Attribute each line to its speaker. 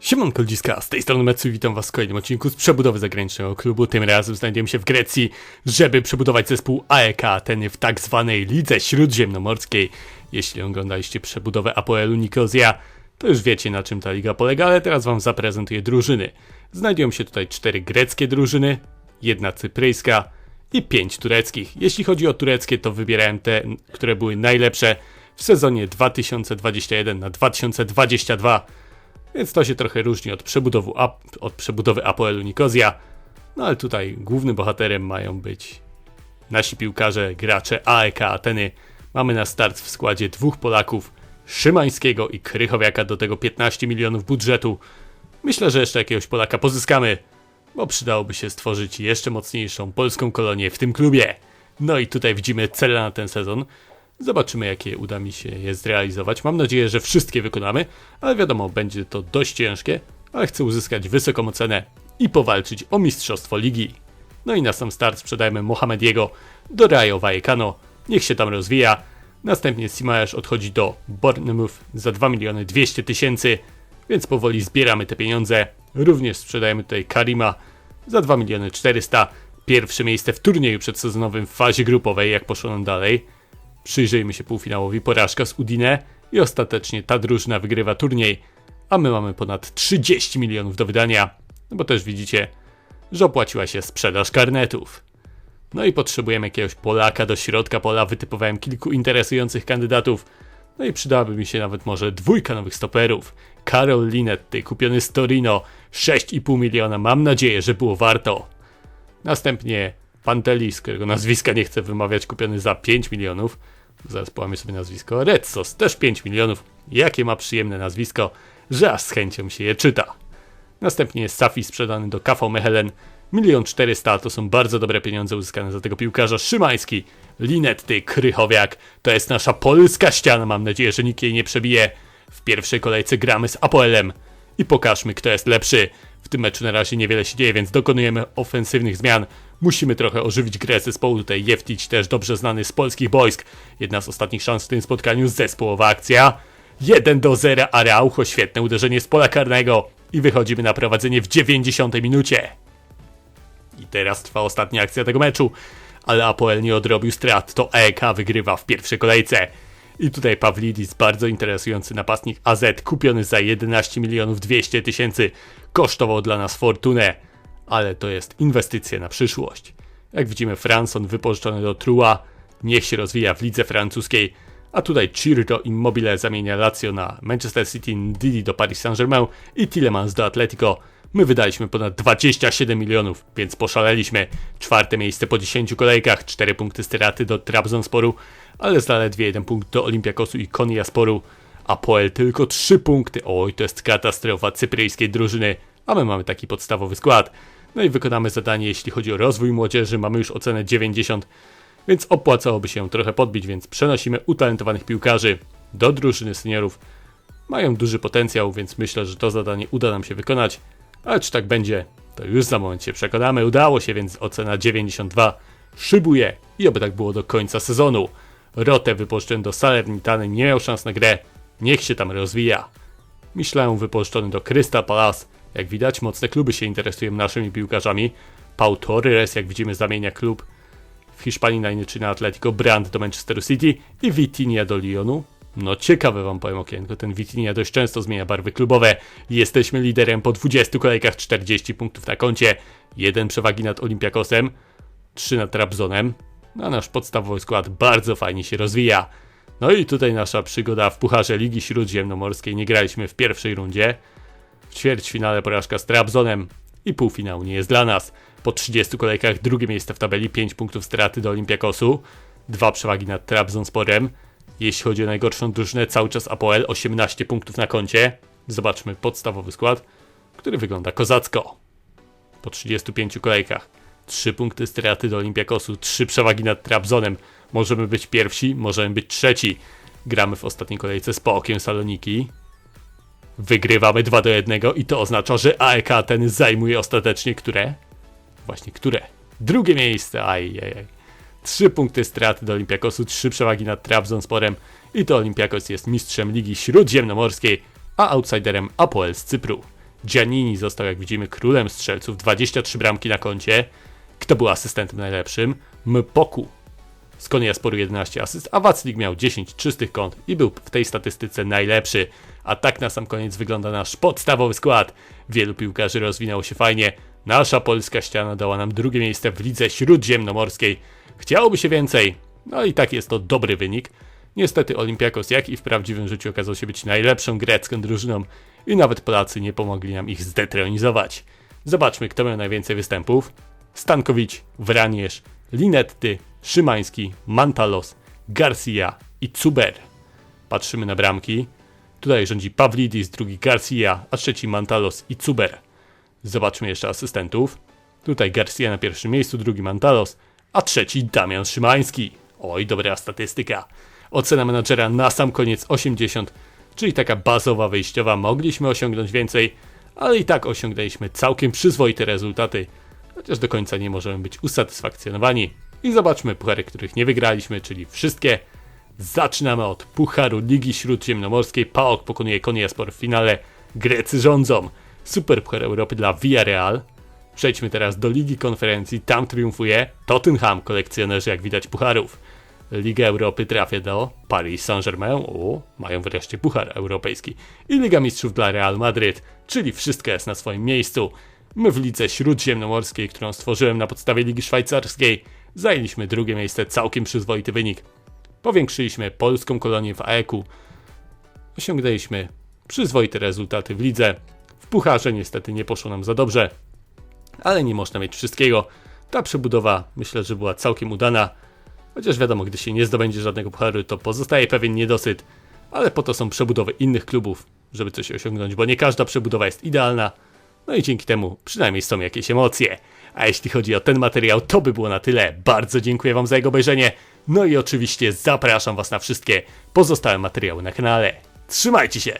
Speaker 1: Siemanko Ludziska, z tej strony Metsu witam was w kolejnym odcinku z przebudowy zagranicznego klubu. Tym razem znajdujemy się w Grecji, żeby przebudować zespół AEK Ateny w tak zwanej Lidze Śródziemnomorskiej. Jeśli oglądaliście przebudowę Apoelu Nikozja, to już wiecie na czym ta liga polega, ale teraz wam zaprezentuję drużyny. Znajdują się tutaj cztery greckie drużyny, jedna cypryjska i pięć tureckich. Jeśli chodzi o tureckie, to wybierałem te, które były najlepsze w sezonie 2021 na 2022 więc to się trochę różni od, przebudowu, od przebudowy Apoelu Nikozja. No ale tutaj głównym bohaterem mają być nasi piłkarze, gracze AEK Ateny. Mamy na start w składzie dwóch Polaków, Szymańskiego i Krychowiaka, do tego 15 milionów budżetu. Myślę, że jeszcze jakiegoś Polaka pozyskamy, bo przydałoby się stworzyć jeszcze mocniejszą polską kolonię w tym klubie. No i tutaj widzimy cele na ten sezon. Zobaczymy, jakie uda mi się je zrealizować. Mam nadzieję, że wszystkie wykonamy, ale wiadomo, będzie to dość ciężkie, ale chcę uzyskać wysoką ocenę i powalczyć o mistrzostwo ligi. No i na sam start sprzedajemy Mohamediego do Rayo Vallecano. Niech się tam rozwija. Następnie Simajasz odchodzi do Bournemouth za 2 miliony 200 tysięcy, więc powoli zbieramy te pieniądze. Również sprzedajemy tutaj Karima za 2 miliony 400. Pierwsze miejsce w turnieju przedsezonowym w fazie grupowej, jak poszło nam dalej. Przyjrzyjmy się półfinałowi porażka z Udine i ostatecznie ta drużyna wygrywa turniej, a my mamy ponad 30 milionów do wydania, no bo też widzicie, że opłaciła się sprzedaż karnetów. No i potrzebujemy jakiegoś Polaka do środka pola, wytypowałem kilku interesujących kandydatów, no i przydałaby mi się nawet może dwójka nowych stoperów. Karol Linetty, kupiony z Torino, 6,5 miliona, mam nadzieję, że było warto. Następnie Pantelis, którego nazwiska nie chcę wymawiać, kupiony za 5 milionów. Zaraz połamię sobie nazwisko. Red Sos, też 5 milionów. Jakie ma przyjemne nazwisko, że aż z chęcią się je czyta. Następnie jest Safi sprzedany do KV Mechelen. Milion 400 to są bardzo dobre pieniądze uzyskane za tego piłkarza. Szymański, Linetty, Krychowiak. To jest nasza polska ściana. Mam nadzieję, że nikt jej nie przebije. W pierwszej kolejce gramy z Apoelem. I pokażmy, kto jest lepszy. W tym meczu na razie niewiele się dzieje, więc dokonujemy ofensywnych zmian. Musimy trochę ożywić grę zespołu. Tutaj Jeftić też dobrze znany z polskich wojsk. Jedna z ostatnich szans w tym spotkaniu, zespołowa akcja. 1 do 0 Araucho, świetne uderzenie z pola karnego. I wychodzimy na prowadzenie w 90 minucie. I teraz trwa ostatnia akcja tego meczu. Ale Apoel nie odrobił strat, to EK wygrywa w pierwszej kolejce. I tutaj Pawlidis, bardzo interesujący napastnik AZ, kupiony za 11 milionów 200 tysięcy, kosztował dla nas fortunę, ale to jest inwestycja na przyszłość. Jak widzimy, Franson wypożyczony do Trua, niech się rozwija w lidze francuskiej, a tutaj Cirdo Immobile zamienia Lazio na Manchester City, Didi do Paris Saint-Germain i Tillemans do Atletico. My wydaliśmy ponad 27 milionów, więc poszaleliśmy. Czwarte miejsce po 10 kolejkach, 4 punkty straty do Trabzonsporu, ale zaledwie 1 punkt do Olympiakosu i Koniasporu. A Poel tylko 3 punkty. Oj, to jest katastrofa cypryjskiej drużyny, a my mamy taki podstawowy skład. No i wykonamy zadanie, jeśli chodzi o rozwój młodzieży, mamy już ocenę 90, więc opłacałoby się trochę podbić, więc przenosimy utalentowanych piłkarzy do drużyny seniorów. Mają duży potencjał, więc myślę, że to zadanie uda nam się wykonać. Ale czy tak będzie, to już za moment się przekonamy. Udało się, więc ocena 92 szybuje i oby tak było do końca sezonu. Rotę wypożyczony do Salernitany nie miał szans na grę, niech się tam rozwija. Myślę wypożyczony do Crystal Palace, jak widać mocne kluby się interesują naszymi piłkarzami. Pau Torres, jak widzimy zamienia klub w Hiszpanii na inny czy na Atletico, Brand do Manchesteru City i Vitinha do Lyonu. No ciekawe wam powiem okienko, ten Vitinha dość często zmienia barwy klubowe. Jesteśmy liderem po 20 kolejkach, 40 punktów na koncie, jeden przewagi nad Olympiakosem, 3 nad Trabzonem, a nasz podstawowy skład bardzo fajnie się rozwija. No i tutaj nasza przygoda w Pucharze Ligi Śródziemnomorskiej. Nie graliśmy w pierwszej rundzie. W ćwierćfinale porażka z Trabzonem i półfinał nie jest dla nas. Po 30 kolejkach drugie miejsce w tabeli, 5 punktów straty do Olympiakosu, dwa przewagi nad Trabzonsporem. Jeśli chodzi o najgorszą drużynę, cały czas Apoel 18 punktów na koncie. Zobaczmy podstawowy skład, który wygląda kozacko. Po 35 kolejkach 3 punkty straty do Olympiakosu, 3 przewagi nad Trabzonem. Możemy być pierwsi, możemy być trzeci. Gramy w ostatniej kolejce z Pookiem Saloniki. Wygrywamy 2 do 1 i to oznacza, że AEK ten zajmuje ostatecznie które? Właśnie które? Drugie miejsce, ajajaj. Trzy punkty straty do Olympiakosu, trzy przewagi nad Trabzonsporem i to Olympiakos jest mistrzem Ligi Śródziemnomorskiej, a outsiderem Apoel z Cypru. Giannini został, jak widzimy, królem strzelców, 23 bramki na koncie. Kto był asystentem najlepszym? Mpoku. Z Konia Sporu 11 asyst, a Waclik miał 10 czystych kąt i był w tej statystyce najlepszy. A tak na sam koniec wygląda nasz podstawowy skład. Wielu piłkarzy rozwinęło się fajnie. Nasza polska ściana dała nam drugie miejsce w lidze śródziemnomorskiej. Chciałoby się więcej, no i tak jest to dobry wynik. Niestety Olympiakos, jak i w prawdziwym życiu, okazał się być najlepszą grecką drużyną i nawet Polacy nie pomogli nam ich zdetronizować. Zobaczmy, kto miał najwięcej występów. Stankowicz, Wraniesz, Linetty, Szymański, Mantalos, Garcia i Cuber. Patrzymy na bramki. Tutaj rządzi Pawlidis, drugi Garcia, a trzeci Mantalos i Cuber. Zobaczmy jeszcze asystentów. Tutaj Garcia na pierwszym miejscu, drugi Mantalos, a trzeci Damian Szymański. Oj, dobra statystyka. Ocena menadżera na sam koniec 80, czyli taka bazowa, wyjściowa. Mogliśmy osiągnąć więcej, ale i tak osiągnęliśmy całkiem przyzwoite rezultaty, chociaż do końca nie możemy być usatysfakcjonowani. I zobaczmy puchary, których nie wygraliśmy, czyli wszystkie. Zaczynamy od Pucharu Ligi Śródziemnomorskiej. PAOK pokonuje Konyaspor w finale. Grecy rządzą. Super Puchar Europy dla Villarreal. Przejdźmy teraz do Ligi Konferencji. Tam triumfuje Tottenham, kolekcjonerzy jak widać pucharów. Liga Europy trafia do Paris Saint-Germain. O, mają wreszcie puchar europejski. I Liga Mistrzów dla Real Madryt, czyli wszystko jest na swoim miejscu. My w Lidze Śródziemnomorskiej, którą stworzyłem na podstawie Ligi Szwajcarskiej, zajęliśmy drugie miejsce, całkiem przyzwoity wynik. Powiększyliśmy polską kolonię w AEK-u. Osiągnęliśmy przyzwoite rezultaty w lidze. W pucharze niestety nie poszło nam za dobrze, ale nie można mieć wszystkiego. Ta przebudowa myślę, że była całkiem udana. Chociaż wiadomo, gdy się nie zdobędzie żadnego pucharu, to pozostaje pewien niedosyt, ale po to są przebudowy innych klubów, żeby coś osiągnąć, bo nie każda przebudowa jest idealna. No i dzięki temu przynajmniej są jakieś emocje. A jeśli chodzi o ten materiał, to by było na tyle. Bardzo dziękuję Wam za jego obejrzenie. No i oczywiście zapraszam Was na wszystkie pozostałe materiały na kanale. Trzymajcie się!